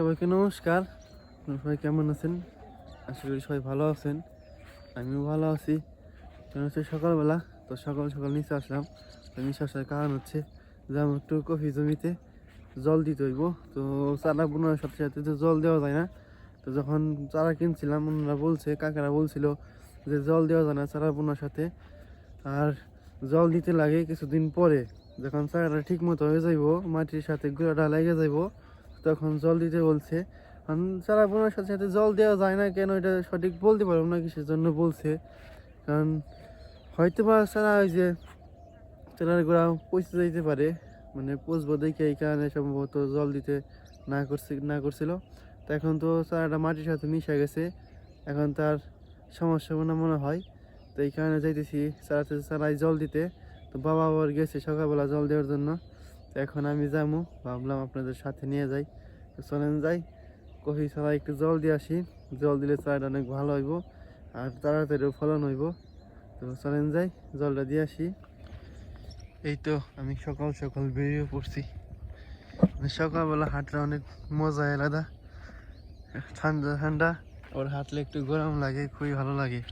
সবাইকে নমস্কার। সবাই কেমন আছেন? আশা করি সবাই ভালো আছেন। আমিও ভালো আছি। হচ্ছে সকালবেলা, তো সকাল সকাল নিচে আসলাম। নিচে আসার কারণ হচ্ছে যে আমার একটু কফি জমিতে জল দিতে হইব। তো চারা বোনার সাথে সাথে তো জল দেওয়া যায় না, তো যখন চারা কিনছিলাম, ওনারা বলছে, কাকারা বলছিল যে জল দেওয়া যায় না চারা বোনার সাথে। আর জল দিতে লাগে কিছুদিন পরে। যখন চারাটা ঠিক মতো হয়ে যাইব, মাটির সাথে গুঁড়াটা লেগে যাইব তখন জল দিতে বলছে। চারা বোনার সাথে সাথে জল দেওয়া যায় না, কেন এটা সঠিক বলতে পারব না, কিসের জন্য বলছে। কারণ হয়তো বা চারা ওই যে চারার গোড়া পচে যাইতে পারে মানে পচবো দেখে এই কারণে সম্ভবত জল দিতে না করছে, না করছিল। তো এখন তো চারাটা মাটির সাথে মিশে গেছে, এখন তার সমস্যা মনে মনে হয়। তো এই কারণে যাইতেছি চারাতে চারাই জল দিতে। তো বাবা আবার গেছে সকালবেলা জল দেওয়ার জন্য। এখন আমি যাব ভাবলাম আপনাদের সাথে নিয়ে যাই। তো চলেন যাই। কফি ছাড়া একটু জল দিয়ে আসি। জল দিলে চারাটা অনেক ভালো হইব, আর তাড়াতাড়িও ফলন হইব। তো চলেন যাই, জলটা দিয়ে আসি। এই তো আমি সকাল সকাল বেরিয়ে পড়ছি। মানে সকালবেলা হাঁটলে অনেক মজা আলাদা। ঠান্ডা ঠান্ডা। ওর হাঁটলে একটু গরম লাগে, খুবই ভালো লাগে।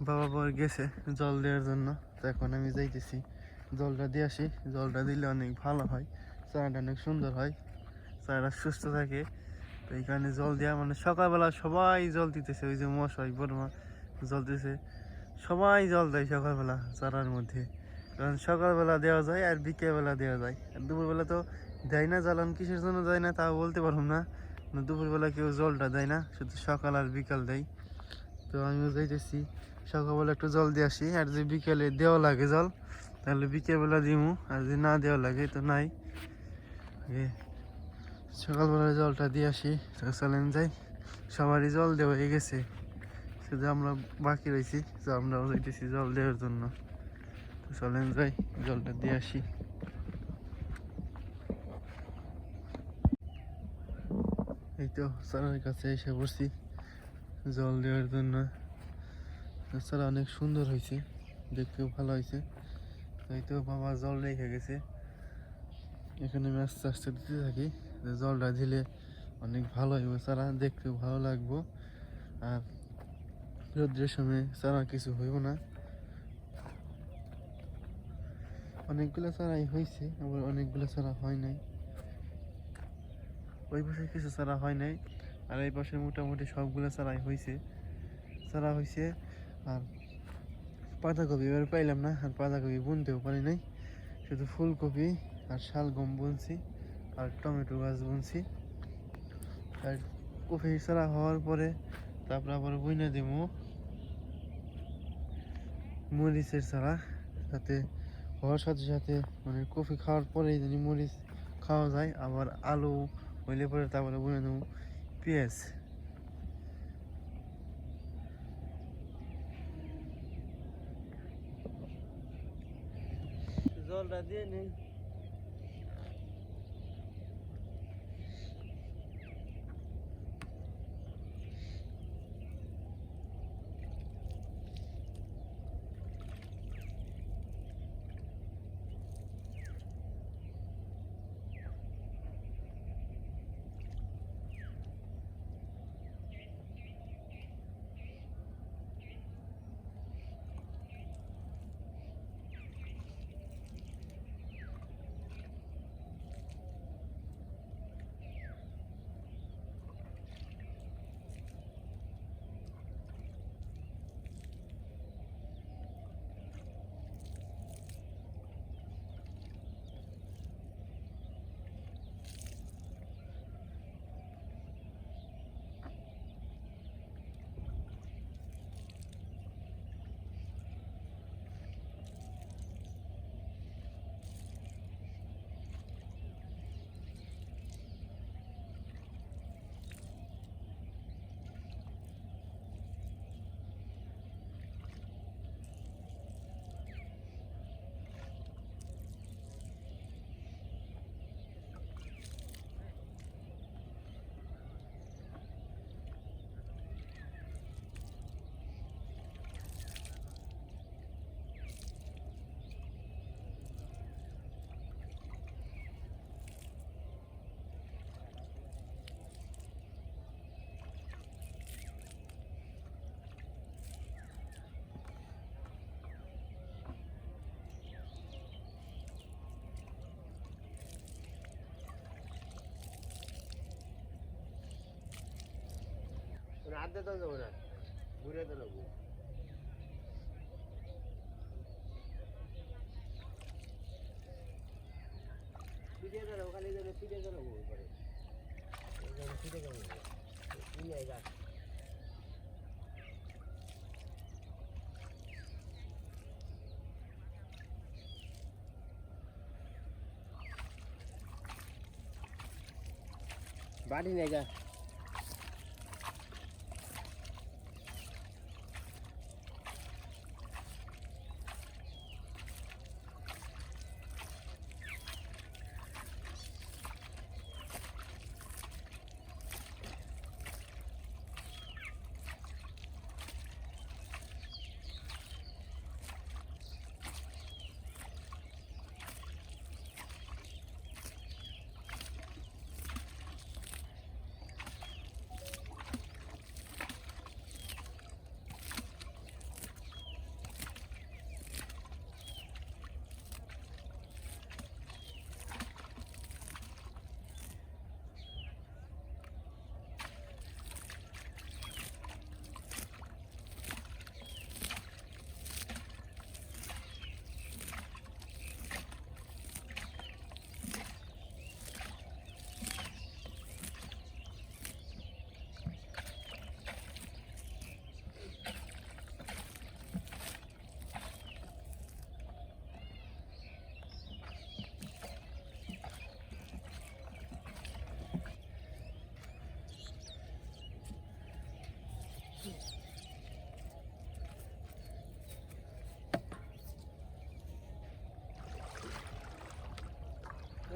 বাবা বর গেছে জল দেওয়ার জন্য, তো এখন আমি যাইতেছি। জলটা দিয়ে আসি। জলটা দিলে অনেক ভালো হয়, চারাটা অনেক সুন্দর হয়, চারাটা সুস্থ থাকে। তো এই কারণে জল দেওয়া মানে সকালবেলা সবাই জল দিতেছে, ওই যে মশাই বর্মা জল দিতেছে সবাই জল দেয় সকালবেলা চারার মধ্যে। কারণ সকালবেলা দেওয়া যায় আর বিকেলবেলা দেওয়া যায়। আর দুপুরবেলা তো দেয় না, জ্বালান কিসের জন্য দেয় না তাও বলতে পারলাম না। না দুপুরবেলা কেউ জলটা দেয় না, শুধু সকাল আর বিকাল দেয়। তো আমিও যাইতেছি, সকালবেলা একটু জল দিয়ে আসি। আর যে বিকেলে দেওয়া লাগে জল তাহলে বিকেলবেলা দিমু, আর যদি না দেওয়া লাগে তো নাই। সকালবেলা জলটা দিয়ে আসি চলেন যাই। সবারই জল দেওয়া হয়ে গেছে। শুধু আমরা বাকি রয়েছি, তো আমরাও যাইতেছি জল দেওয়ার জন্য। তো চলেন যাই, জলটা দিয়ে আসি। এই তো স্যারের কাছে এসে বসছি জল দেওয়ার জন্য। স্যার অনেক সুন্দর হয়েছে, দেখতেও ভালো হয়েছে। এই তো বাবা জল রেখে গেছে। এখানে আমি আস্তে আস্তে দিতে থাকি। জলটা দিলে অনেক ভালো হইব। চারা দেখতেও ভালো লাগবো। আর রোদ্রের সময় চারা কিছু হইব না। অনেকগুলো চারাই হয়েছে আবার অনেকগুলো চারা হয় নাই। ওই পাশে কিছু চারা হয় নাই। আর এই পাশে মোটামুটি সবগুলো চারাই হয়েছে চারা হয়েছে আর পাতাকপি এবার পাইলাম না, আর পাতাকপি বুনতেও পারি নাই। শুধু ফুলকপি আর শালগম বুনছি, আর টমেটো গাছ বুনছি। আর কফি চারা হওয়ার পরে তারপর আবার বুনে দেবো মরিচের চারা যাতে হওয়ার সাথে সাথে মানে কফি খাওয়ার পরেই যদি মরিচ খাওয়া যায়, আবার আলু হইলে পরে তারপরে বুনে দেবো পেঁয়াজ। জলটা দিয়ে আড্ডা তো যাব না, ঘুরে তো লাগবো পিঠে তো ওখানে যাবে পিঠে তো লাগবো পরে পিঠে কেমন নিয়ে যা বাড়ি নিয়ে যা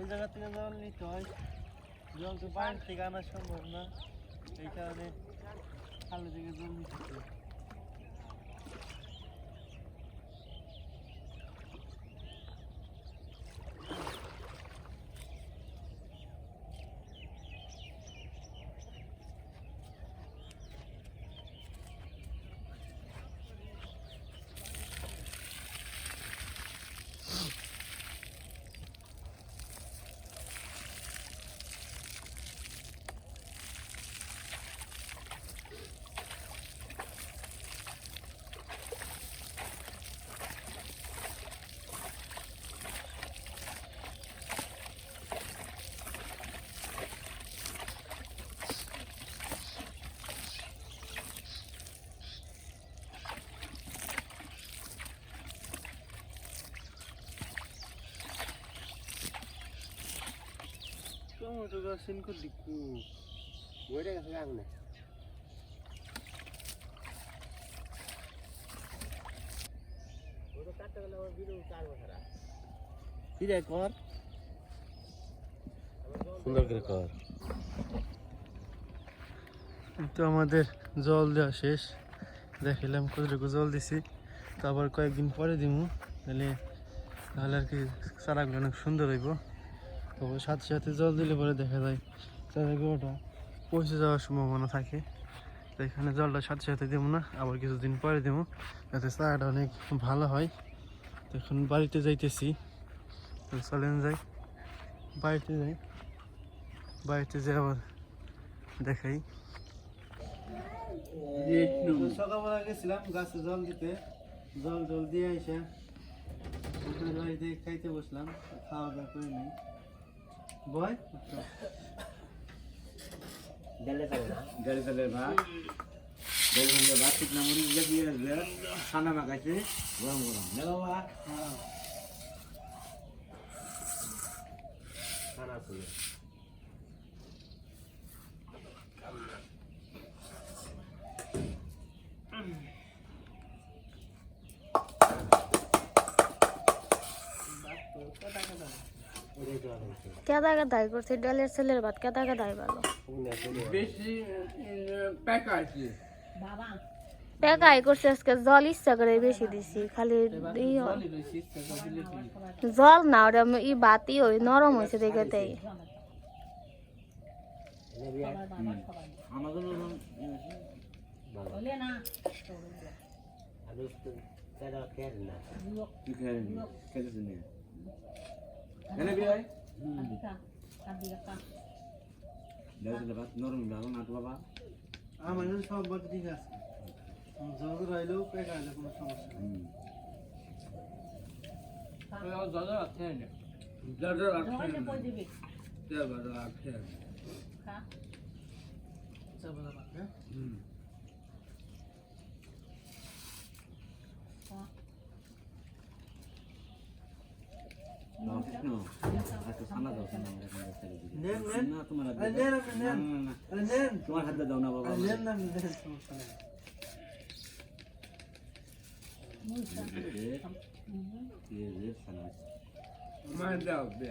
এই জায়গা থেকে জল নিতে হয় জল তো বাইরে থেকে আনা সম্ভব না এই কারণে খালে থেকে জল নিতে হয়। কর সুন্দর করে কর। তো আমাদের জল দেওয়া শেষ। দেখিলাম কতটুকু জল দিছি। তো আবার কয়েকদিন পরে দিমু। তাহলে তাহলে আর কি চারাগুলো অনেক সুন্দর হইব। তো সাথে সাথে জল দিলে পরে দেখা যায় চারাগুলোটা পচে যাওয়ার সম্ভাবনা থাকে। তো এখানে জলটা সাথে সাথে দেবো না, আবার কিছুদিন পরে দেবো, যাতে চারাটা অনেক ভালো হয়। তো এখন বাড়িতে যাইতেছি। চলেন যাই, বাড়িতে যাই। বাড়িতে যাই আবার দেখাই। সকালবেলা গেছিলাম, গাছে জল দিতে। জল জল দিয়ে এসে খাইতে বসলাম খাওয়া দাওয়া করে নিই। বয় দেলে না। গাড়ি চালের ভাত গাড়ি চালের ভাত শুকনা মরিচ দিয়ে দিয়ে ঠান্ডা মাখাইছে গরম গরম। না বাবা। খানা শুনে ওটাই তো আছে কেদা কেদাই করছে ডালের ছেলের ভাত কেদা কেদাই ভালো বেশি প্যাক আছে পেকাই করছে আজকে জল ইচ্ছা করে বেশি দিছি খালি ই জল না ওটা ই বাতি ওই নরম হয়েছে দেখে তাই। আমাদের আমার সব বাকি ঠিক আছে জ্বর রইলেও পেকা হইলে কোনো সমস্যা নেই হুম। আছে না চাপা চাপা, হ্যাঁ? হুম দাও কৃষ্ণ আচ্ছা সানা দাও সানা আমার এখানে ছেড়ে দিবি। নেন, নেন। না তোমার হাত নেন দাও। আপনি না, নেন। না, না, না। আরে নেন তোমার হাত দাও না বাবা নেন না নেন সমস্যা নেই কে কে রে সানা মার দাও দে